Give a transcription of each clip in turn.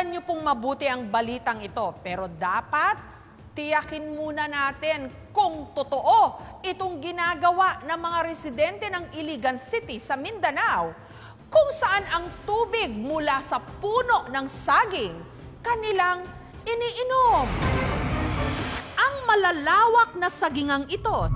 Pakinggan niyo pong mabuti ang balitang ito. Pero dapat tiyakin muna natin kung totoo itong ginagawa ng mga residente ng Iligan City sa Mindanao kung saan ang tubig mula sa puno ng saging kanilang iniinom. Ang malalawak na sagingang ito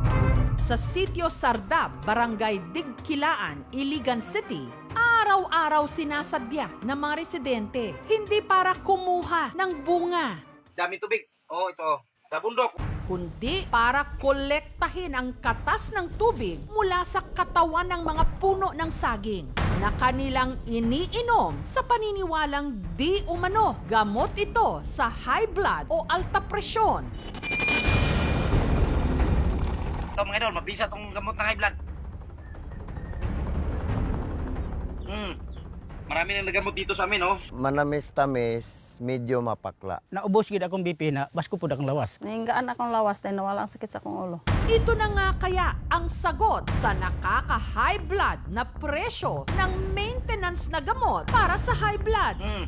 sa sitio Sardab, Barangay Digkilaan, Iligan City, araw-araw sinasadya ng mga residente hindi para kumuha ng bunga, Dami tubig. Oh, ito. Sa bundok. kundi para kolektahin ang katas ng tubig mula sa katawan ng mga puno ng saging na kanilang iniinom sa paniniwalang di umano gamot ito sa high blood o alta presyon. Ito mga idol, mabisa tong gamot ng high blood. Hmm. Marami nang nagamot dito sa amin, oh. manamis-tamis, medyo mapakla. Naubos gid akong BP na basko po akong lawas. Nahingaan akong lawas dahil nawala ang sakit sa akong ulo. Ito na nga kaya ang sagot sa nakaka-high blood na presyo ng maintenance na gamot para sa high blood. Hmm.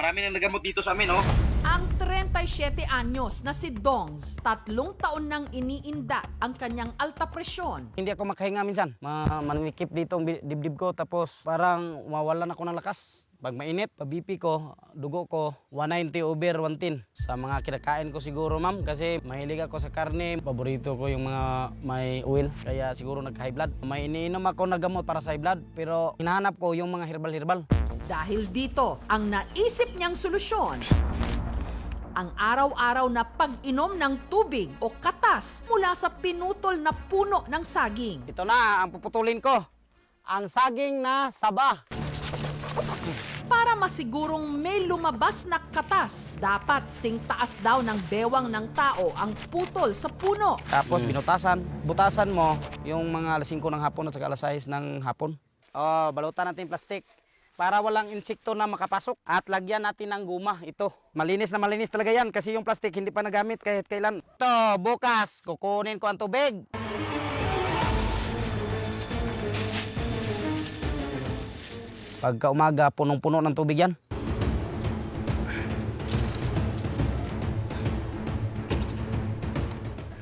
Marami nang nagamot dito sa amin, oh. Ang 37 anyos na si Dongs, tatlong taon nang iniinda ang kanyang alta presyon. Hindi ako makahinga minsan. Ma manimikip dito ang bi- dibdib ko tapos parang mawalan ako ng lakas. Pag mainit, pa BP ko, dugo ko, 190 over 110. Sa mga kinakain ko siguro ma'am kasi mahilig ako sa karne. Paborito ko yung mga may oil kaya siguro nagka-high blood. May iniinom ako na gamot para sa high blood pero hinahanap ko yung mga herbal-herbal. Dahil dito, ang naisip niyang solusyon, ang araw-araw na pag-inom ng tubig o katas mula sa pinutol na puno ng saging. Ito na ang puputulin ko. Ang saging na saba. Para masigurong may lumabas na katas, dapat sing taas daw ng bewang ng tao ang putol sa puno. Tapos binutasan, butasan mo yung mga alas 5 ng hapon at saka alas 6 ng hapon. Oh, balutan natin yung plastic para walang insekto na makapasok at lagyan natin ng guma ito. Malinis na malinis talaga yan kasi yung plastic hindi pa nagamit kahit kailan. Ito, bukas kukunin ko ang tubig. Pagka umaga, punong-puno ng tubig yan.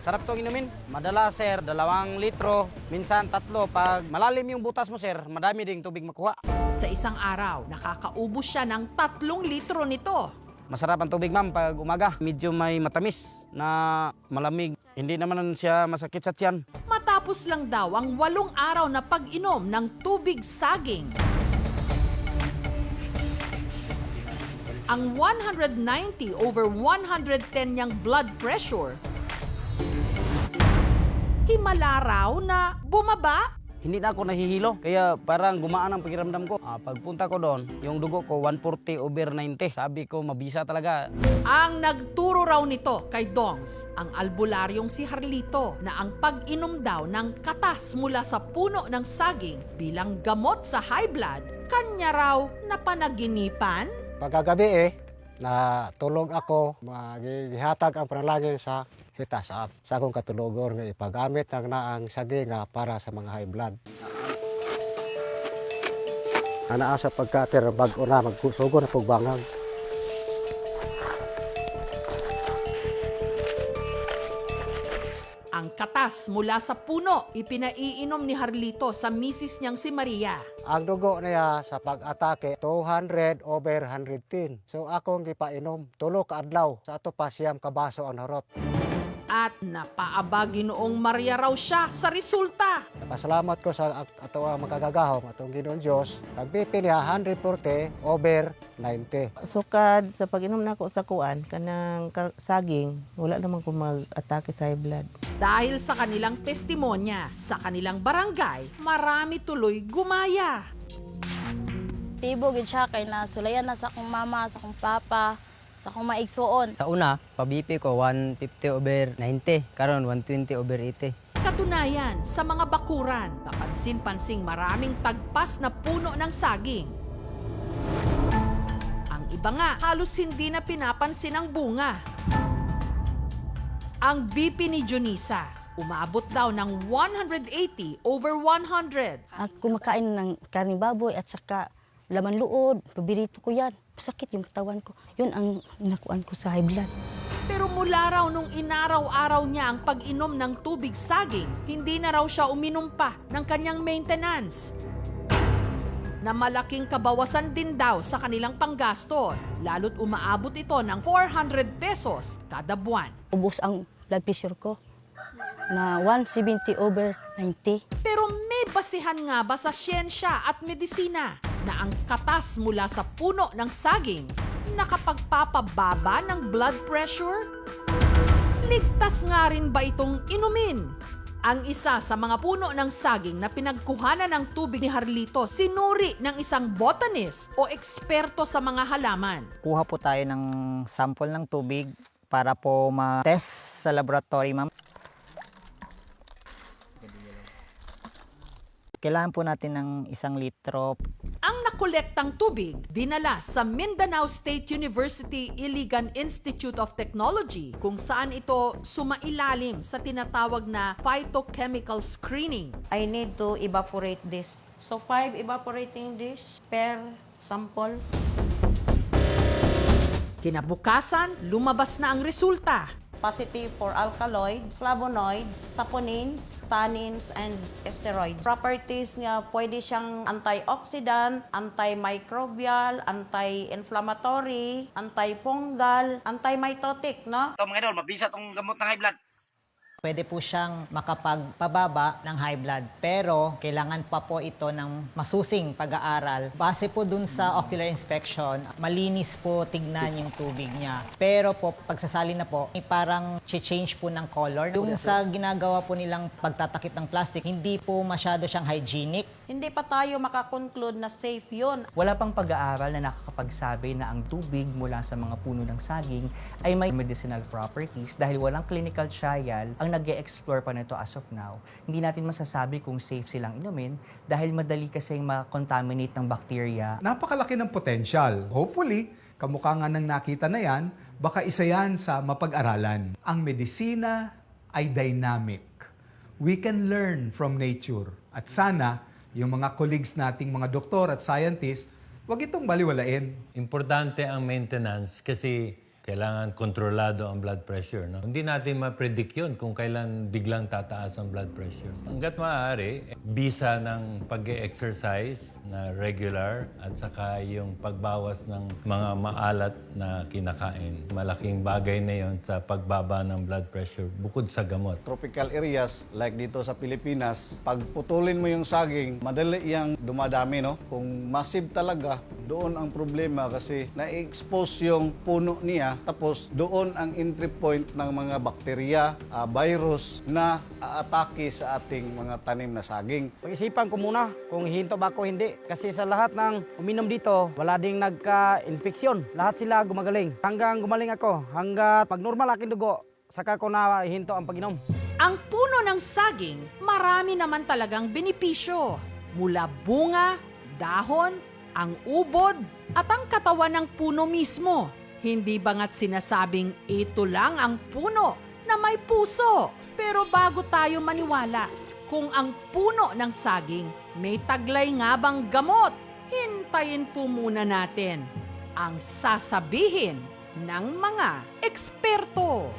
Sarap to inumin. Madala, sir, dalawang litro, minsan tatlo. Pag malalim yung butas mo, sir, madami ding tubig makuha. Sa isang araw, nakakaubos siya ng tatlong litro nito. Masarap ang tubig, ma'am, pag umaga. Medyo may matamis na malamig. Hindi naman siya masakit sa tiyan. Matapos lang daw ang walong araw na pag-inom ng tubig saging. Ang 190 over 110 niyang blood pressure, himala raw na bumaba Hindi na ako nahihilo, kaya parang gumaan ang pakiramdam ko. Ah, pagpunta ko doon, yung dugo ko 140 over 90. Sabi ko, mabisa talaga. Ang nagturo raw nito kay Dongs, ang albularyong si Harlito na ang pag-inom daw ng katas mula sa puno ng saging bilang gamot sa high blood, kanya raw na panaginipan Pagkagabi eh, na tulog ako, magihatag ang panalangin sa hitasaap. Sa akong katulogor nga ipagamit ang naang saginga para sa mga high blood. Anaa sa pagkatir, bago na, magsugo na pagbangang. Ang katas mula sa puno ipinaiinom ni Harlito sa misis niyang si Maria. Ang dugo niya sa pag-atake, 200 over 110. So akong gipainom, tulo ka adlaw. Sa ato pa siyam kabaso ang harot. At napaabagi noong Maria raw siya sa resulta. Pasalamat ko sa at- ato ang makagagahom atong Ginoong Dios. Pagpipi niya 140 over 90. Sukad sa pag-inom na ako sa kuan, kanang ka- saging, wala naman ko mag-atake sa high blood. Dahil sa kanilang testimonya sa kanilang barangay, marami tuloy gumaya. Tibo gid siya kay nasulayan na sa akong mama, sa akong papa, sa akong maigsuon. Sa una, pa-BP ko 150 over 90, karon 120 over 80. Katunayan, sa mga bakuran, napansin-pansing maraming tagpas na puno ng saging. Ang iba nga, halos hindi na pinapansin ang bunga. Ang BP ni Junisa, umabot daw ng 180 over 100. Ako kumakain ng karne baboy at saka laman luod, pabirito ko yan. Sakit yung katawan ko. Yun ang nakuan ko sa high blood. Pero mula raw nung inaraw-araw niya ang pag-inom ng tubig saging, hindi na raw siya uminom pa ng kanyang maintenance. Na malaking kabawasan din daw sa kanilang panggastos, lalo't umaabot ito ng 400 pesos kada buwan. Ubus ang blood pressure ko na 170 over 90. Pero may basihan nga ba sa siyensya at medisina ang katas mula sa puno ng saging nakapagpapababa ng blood pressure? Ligtas nga rin ba itong inumin? Ang isa sa mga puno ng saging na pinagkuhanan ng tubig ni Harlito, sinuri ng isang botanist o eksperto sa mga halaman. kuha po tayo ng sample ng tubig para po ma-test sa laboratory, ma'am. Kailangan po natin ng isang litro. Ang nakolektang tubig dinala sa Mindanao State University Iligan Institute of Technology kung saan ito sumailalim sa tinatawag na phytochemical screening. I need to evaporate this. So five evaporating dish per sample. Kinabukasan, lumabas na ang resulta. Positive for alkaloids, flavonoids, saponins, tannins, and steroids. Properties nga pwede siyang antioxidant, antimicrobial, anti-inflammatory, antifungal, antimitotic, no? Ito mga idol, mabisa tong gamot ng high blood. Pwede po siyang makapagpababa ng high blood pero kailangan pa po ito ng masusing pag-aaral. Base po dun sa ocular inspection, malinis po tignan yung tubig niya. Pero po, pagsasali na po, eh, parang change po ng color. Yung sa ginagawa po nilang pagtatakip ng plastic, hindi po masyado siyang hygienic. Hindi pa tayo makakonclude na safe yun. Wala pang pag-aaral na nakakapagsabi na ang tubig mula sa mga puno ng saging ay may medicinal properties dahil walang clinical trial ang nag explore pa nito as of now. Hindi natin masasabi kung safe silang inumin dahil madali kasing ma-contaminate ng bacteria Napakalaki ng potensyal. Hopefully, kamukha nga ng nakita na yan, baka isa yan sa mapag-aralan. Ang medisina ay dynamic. We can learn from nature. At sana, yung mga colleagues nating mga doktor at scientists, wag itong baliwalain. Importante ang maintenance kasi kailangan kontrolado ang blood pressure. No? Hindi natin ma-predict yun kung kailan biglang tataas ang blood pressure. Hanggat maaari, bisa ng pag-exercise na regular at saka yung pagbawas ng mga maalat na kinakain. Malaking bagay na yon sa pagbaba ng blood pressure bukod sa gamot. tropical areas like dito sa Pilipinas, pag putulin mo yung saging, madali yang dumadami, no? Kung massive talaga, doon ang problema kasi na-expose yung puno niya, tapos doon ang entry point ng mga bakterya, ah, virus na aatake sa ating mga tanim na saging. Pag-isipan ko muna kung hinto ba ako hindi. Kasi sa lahat ng uminom dito, wala ding nagka-infeksyon. Lahat sila gumagaling. Hanggang gumaling ako, hanggat pag normal aking dugo, saka ko na hinto ang pag-inom. Ang puno ng saging, marami naman talagang benepisyo. Mula bunga, dahon, ang ubod, at ang katawan ng puno mismo. Hindi bangat sinasabing ito lang ang puno na may puso. Pero bago tayo maniwala kung ang puno ng saging may taglay nga bang gamot, hintayin po muna natin ang sasabihin ng mga eksperto.